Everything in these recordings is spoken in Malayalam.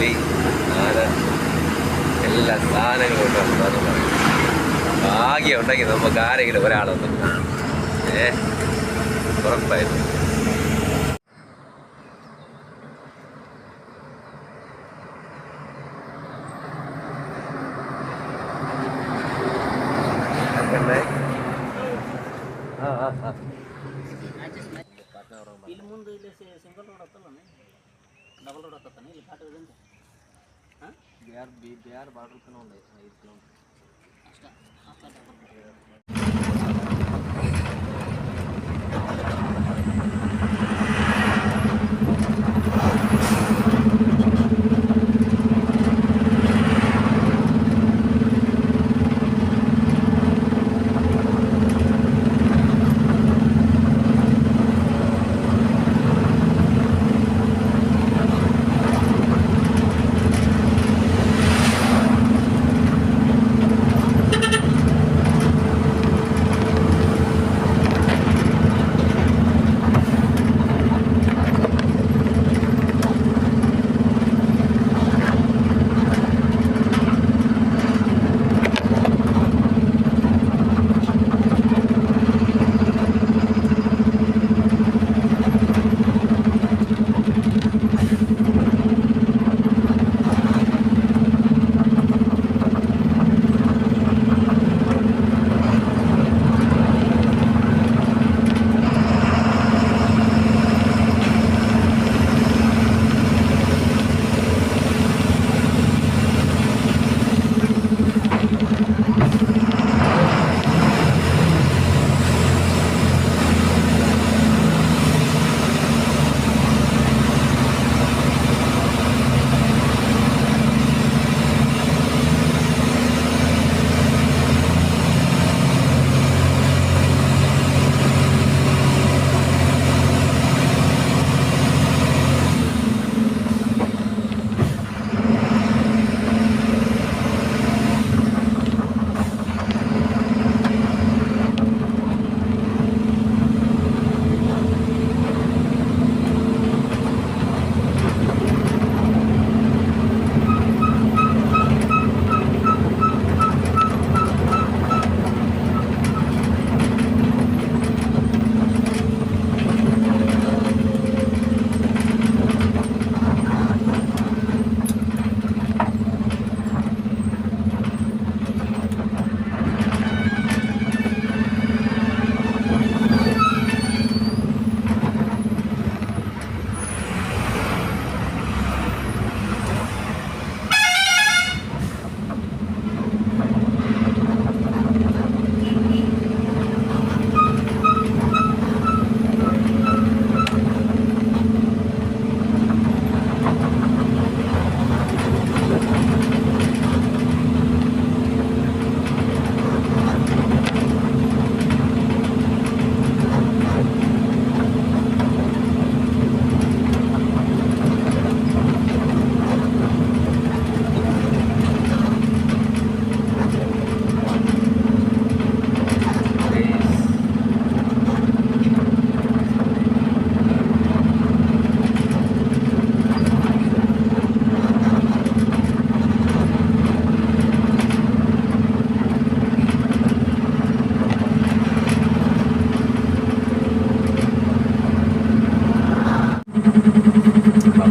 പുലി ആന എല്ലാ സാധനങ്ങളും ഉണ്ട് ഉണ്ടെന്ന് പറയും ഭാഗ്യം ഉണ്ടെങ്കിൽ നമുക്ക് ആരെങ്കിലും ഒരാളെന്ന് ഏ? ഉറപ്പായിരുന്നു ಇಲ್ಲಿ ಮುಂದೆ ಇಲ್ಲಿ ಸಿಂಗಲ್ ರೋಡ್ ಹತ್ತಲ್ಲ ಡಬಲ್ ರೋಡ್ ಹತ್ತತ್ತಾನೆ ಇಲ್ಲಿ ಹಾಂ బిఆర్ బి బిఆర్ బార్డర్ పైన ఉన్నాయి ఐదు కిలోమీటర్లు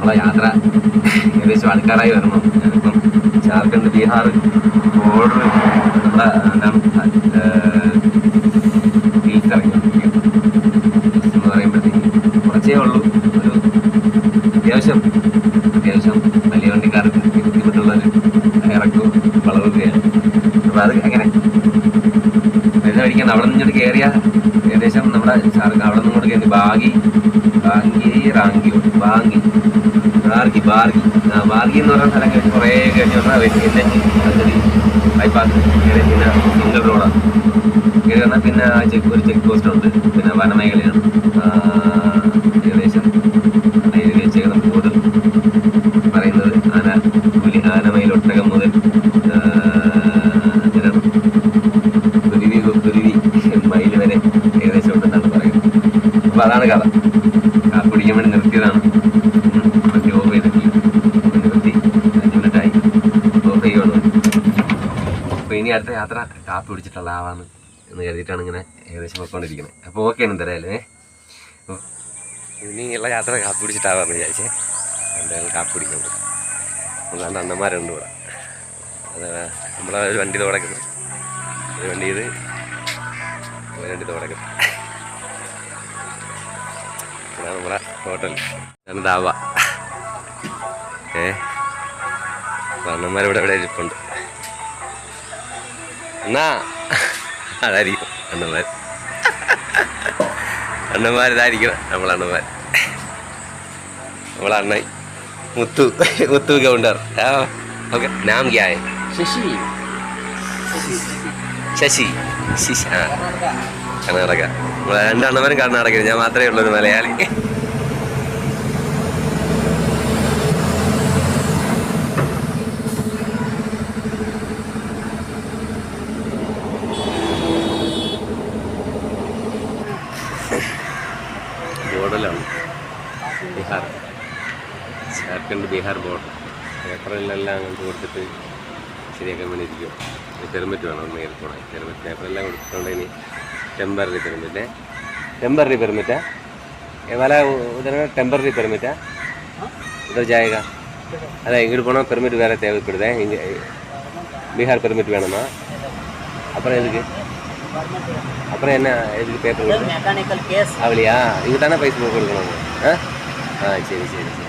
നമ്മളെ യാത്ര ഏകദേശം ആൾക്കാരായി വരണം. ഞാനിപ്പം ജാർഖണ്ഡ് ബീഹാർ ബോർഡർ നമ്മളെ എന്താണ് പറയുമ്പോഴത്തേക്ക് കുറച്ചേ ഉള്ളൂ. ഒരു അത്യാവശ്യം അത്യാവശ്യം വലിയ വണ്ടിക്കാർക്ക് ബുദ്ധിമുട്ടുള്ള ഒരു ഇറക്കവും വളവുകയാണ് അപ്പോൾ അത് അങ്ങനെ വരുന്ന അടിക്കാൻ അവിടെ നിന്ന് ഇങ്ങോട്ട് കയറിയ ഏകദേശം നമ്മുടെ അവിടെ നിന്ന് ഇങ്ങോട്ട് കയറി ബാഗി ബാങ്കി റാങ്കി ബാങ്കി ബാർഗി ബാർഗി. ആ ബാർഗി എന്ന് പറയുന്ന സ്ഥലം കഴിഞ്ഞ് കുറേ കഴിഞ്ഞ് പറഞ്ഞാൽ അതൊരു ബൈപ്പാസ് ഇങ്ങനെ പിന്നെ സിംഗിൾ റോഡാണ് ഇങ്ങനെ പറഞ്ഞാൽ പിന്നെ ചെക്ക് ഒരു ചെക്ക് പോസ്റ്റ് ഉണ്ട്. പിന്നെ വനമേഖലയാണ്. ഇനി അടുത്ത യാത്ര കാപ്പി പിടിച്ചിട്ടുള്ള ആവാന്ന് എന്ന് കരുതിയിട്ടാണ് ഇങ്ങനെ ഏകദേശം പോയിക്കൊണ്ടിരിക്കുന്നത്. അപ്പോൾ ഓക്കെ ആണ് എന്തായാലും ഏ? ഇനിയുള്ള യാത്ര കാപ്പി പിടിച്ചിട്ടാവാന്ന് വിചാരിച്ചേ. എന്തായാലും കാപ്പി പിടിക്കുന്നത് നമ്മളാണ്ട് അണ്ണന്മാരുണ്ട് ഇവിടെ. അത് നമ്മളെ ഒരു വണ്ടി തുടക്കുന്നു ഒരു വണ്ടി ഇത് വണ്ടി തുടക്കുന്നു ഇതാണ് നമ്മളെ ഹോട്ടൽ. ഇതാണ് ധാബ ഏ? അണ്ണന്മാരിവിടെ ഇവിടെ ഇരിപ്പുണ്ട്. എന്നാ? അതായിരിക്കും അണ്ണന്മാർ. അണ്ണന്മാർ. ഇതായിരിക്കും നമ്മളെ അണ്ണന്മാർ മുത്തു മുത്തു ഗൗണ്ടർ. ആ ഓക്കെ നാം ക്യാ ശശി. ശശി. ശശി ശിശ ആ. കർണാടക. നമ്മളെ രണ്ടണ്ണന്മാരും കർണാടകയിൽ ഞാൻ മാത്രമേ ഉള്ളൂ ഒരു മലയാളി. പെർമിറ്റ് വേണം ഒന്ന് കയറി പോകണം പെർമിറ്റ് അപ്പോൾ എല്ലാം കൊടുത്തിട്ടുണ്ട് ഇനി ടെമ്പററി പെർമിറ്റ് ടെമ്പററി പെർമിറ്റാ വല ഉദാഹരണ ടെമ്പററി പെർമിറ്റാ ഉദർ ജായക അല്ല ഇങ്ങോട്ട് പോனால் പെർമിറ്റ് வேறு தேவைப்படுதே இங்கே பீகார் பெர்மிட் வேணுமா அப்புறம் எதுக்கு அப்புறம் என்ன எதுக்கு பேப்பர் மெக்கானிக்கல் கேஸ் அவளியா இதுக்கு தானே பைசா கொடுக்கணும் ஆ ஆ சரி சரி சரி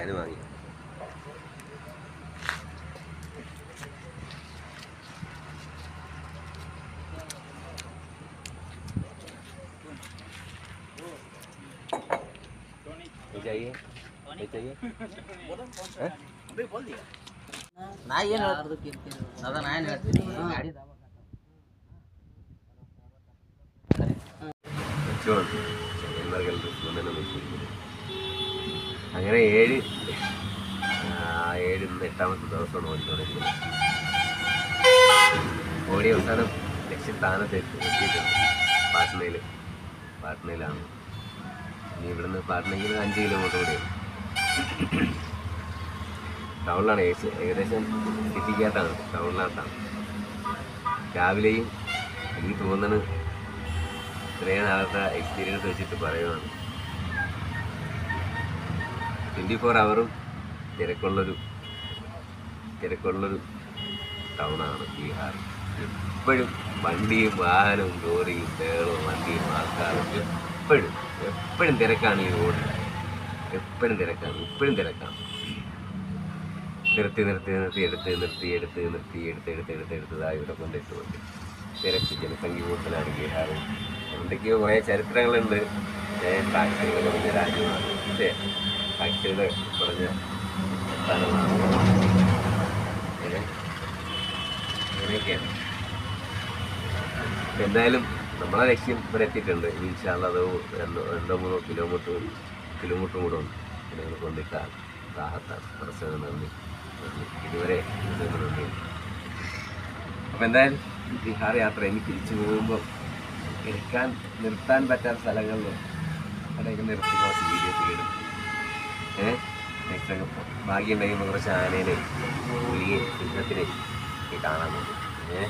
डाल ബീഹാർ സ്പെഷ്യൽ ഞാൻ വാങ്ങി ये चाहिए ये चाहिए अभी बोल दिया ನಾ ಏನು ಅದ ನಾ ಏನು ಹೇಳ್ತೀನಿ ಗಾಡಿ ഇന്ന് എട്ടാമത്തെ ദിവസമാണ് ഓടിക്കൊണ്ടിരിക്കുന്നത് ഓടി അവസാനം ലക്ഷ്യസ്ഥാനത്ത് എത്തി- എത്തിയിട്ടുണ്ട്. പാട്നയിൽ പാട്നയിലാണ്. ഇനി ഇവിടുന്ന് പാട്നയ്ക്ക് അഞ്ച് കിലോമീറ്റർ കൂടിയാണ് ടൗണിലാണ് ഏകദേശം സിറ്റിക്കകത്താണ്. ടൗണിനകത്താണ്. രാവിലെയും എനിക്ക് തോന്നുന്നു ഇത്രയും നാളത്തെ എക്സ്പീരിയൻസ് വെച്ചിട്ട് പറയുവാണ്. ട്വന്റി ഫോർ അവറും തിരക്കുള്ളൊരു തിരക്കുള്ളൊരു ടൗണാണ് ബീഹാർ. എപ്പോഴും വണ്ടിയും വാഹനവും ലോറിയും ബേളും വണ്ടിയും ആൾക്കാരും എപ്പോഴും എപ്പോഴും തിരക്കാണ് ഈ റോഡിൽ എപ്പോഴും തിരക്കാണ് ഇപ്പോഴും തിരക്കാണ്. നിർത്തി നിർത്തി നിർത്തി എടുത്ത് നിർത്തി എടുത്ത് നിർത്തി എടുത്ത് എടുത്ത് എടുത്ത് എടുത്തതായി ഇവിടെ കൊണ്ടിട്ട് വന്നു. തിരക്ക് ജനസംഖ്യ കൂടുതലാണ് ബീഹാർ എന്തൊക്കെയോ കുറേ ചരിത്രങ്ങളുണ്ട്. ഫാക്ടറികൾ കുറഞ്ഞ രാജ്യമാണ്. പക്ഷേ ഫാക്ടറികൾ കുറഞ്ഞ സ്ഥലമാണ് അങ്ങനെയൊക്കെയാണ്. എന്തായാലും നമ്മളെ ലക്ഷ്യം ഇവിടെ എത്തിയിട്ടുണ്ട്. ഇനി ഇൻഷാല്ല അത് രണ്ടോ രണ്ടോ മൂന്നോ കിലോമീറ്റർ കിലോമീറ്റർ കൂടെ ഉണ്ട്. ഞങ്ങൾ കൊണ്ടിട്ടാണ് ദാഹത്താണ് പ്രസവ നന്ദി. ഇതുവരെ നന്ദി. അപ്പം എന്തായാലും ബീഹാർ യാത്ര എനിക്ക് തിരിച്ചു പോകുമ്പോൾ എടുക്കാൻ നിർത്താൻ പറ്റാത്ത സ്ഥലങ്ങളിൽ അവിടെയൊക്കെ നിർത്തി കുറച്ച് വീഡിയോ ഇടും ഏഹ് നെക്സ്റ്റ് ഭാഗ്യം ഉണ്ടെങ്കിൽ കുറച്ച് ആനേനെയും പുലിയെയും സിംഹത്തിനെയും കാണാൻ പോകും ഏഹ്